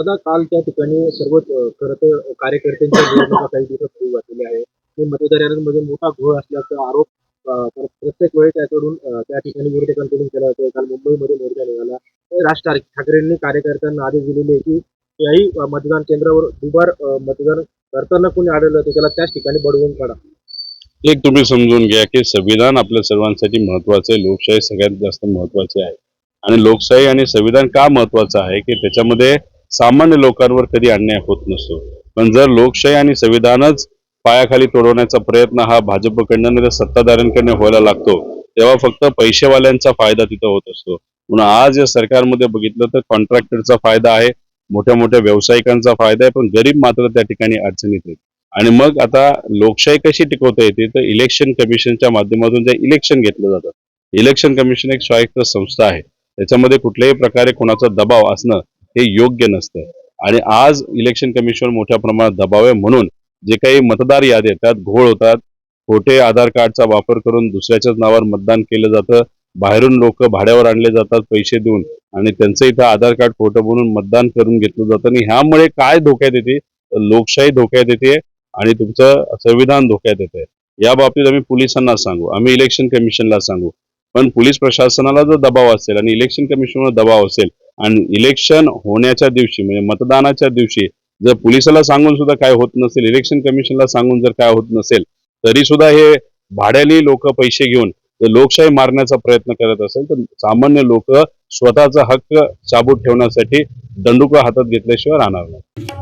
दादा काल त्या ठिकाणी सर्व खरं तर कार्यकर्त्यांच्या निवडणुका काही दिवस सुरू झालेली आहे. ते मतदारांमध्ये मोठा घोळ असल्याचा आरोप अं, प्रत्येक वेळी त्याकडून अं, त्या ठिकाणी विरोधकांकडून केला जातोय. काल मुंबईमध्ये मोर्चा निघाला. तर राज ठाक- ठाकरेंनी कार्यकर्त्यांना आदेश दिलेले आहे की त्याही अं, मतदान केंद्रावर दुबार अं, मतदान करताना कोणी आढळलं तर त्याला त्याच ठिकाणी बडवून काढा. एक तुम्ही समजून घ्या की संविधान आपल्या सर्वांसाठी महत्वाचं आहे. लोकशाही सगळ्यात जास्त महत्वाची आहे. आणि लोकशाही आणि संविधान का महत्वाचं आहे? की त्याच्यामध्ये सामान्य लोकांवर कधी अन्याय होत नसतो. पण जर लोकशाही आणि संविधानच पायाखाली तोडवण्याचा प्रयत्न हा भाजपकडनं सत्ताधाऱ्यांकडनं व्हायला लागतो तेव्हा फक्त पैसेवाल्यांचा फायदा तिथं होत असतो. म्हणून आज या सरकारमध्ये बघितलं तर कॉन्ट्रॅक्टरचा फायदा आहे मोठ्या मोठ्या व्यावसायिकांचा फायदा आहे पण गरीब मात्र त्या ठिकाणी अडचणीत आहेत. आणि मग आता लोकशाही कशी टिकवता येते? तर इलेक्शन कमिशनच्या माध्यमातून जे इलेक्शन घेतलं जातं. इलेक्शन कमिशन एक स्वायत्त संस्था आहे. त्याच्यामध्ये कुठल्याही प्रकारे कोणाचा दबाव असणं हे योग्य नसतं. आणि आज इलेक्शन कमिशन मोठ्या प्रमाणात दबाव आहे म्हणून जे काही मतदार यादी आहेत त्यात घोळ होतात खोटे आधार कार्डचा वापर करून दुसऱ्याच्याच नावावर मतदान केलं जातं बाहेरून लोक भाड्यावर आणले जातात पैसे देऊन आणि त्यांचं इथं आधार कार्ड खोटं बनवून मतदान करून घेतलं जातं. आणि ह्यामुळे काय धोक्यात येते? लोकशाही धोक्यात येते आणि तुमचं संविधान धोक्यात येते. या बाबतीत आम्ही पोलिसांना सांगू. आम्ही इलेक्शन कमिशनला सांगू. पण पोलीस प्रशासनाला जर दबाव असेल आणि इलेक्शन कमिशनवर दबाव असेल आणि इलेक्शन होण्याच्या दिवशी म्हणजे मतदानाच्या दिवशी जर पोलिसाला सांगून सुद्धा काय होत नसेल इलेक्शन कमिशनला सांगून जर काय होत नसेल तरी सुद्धा हे भाड्याने लोक पैसे घेऊन जर लोकशाही मारण्याचा प्रयत्न करत असेल तर सामान्य लोक स्वतःचा हक्क साबूत ठेवण्यासाठी दंडुका हातात घेतल्याशिवाय राहणार नाही.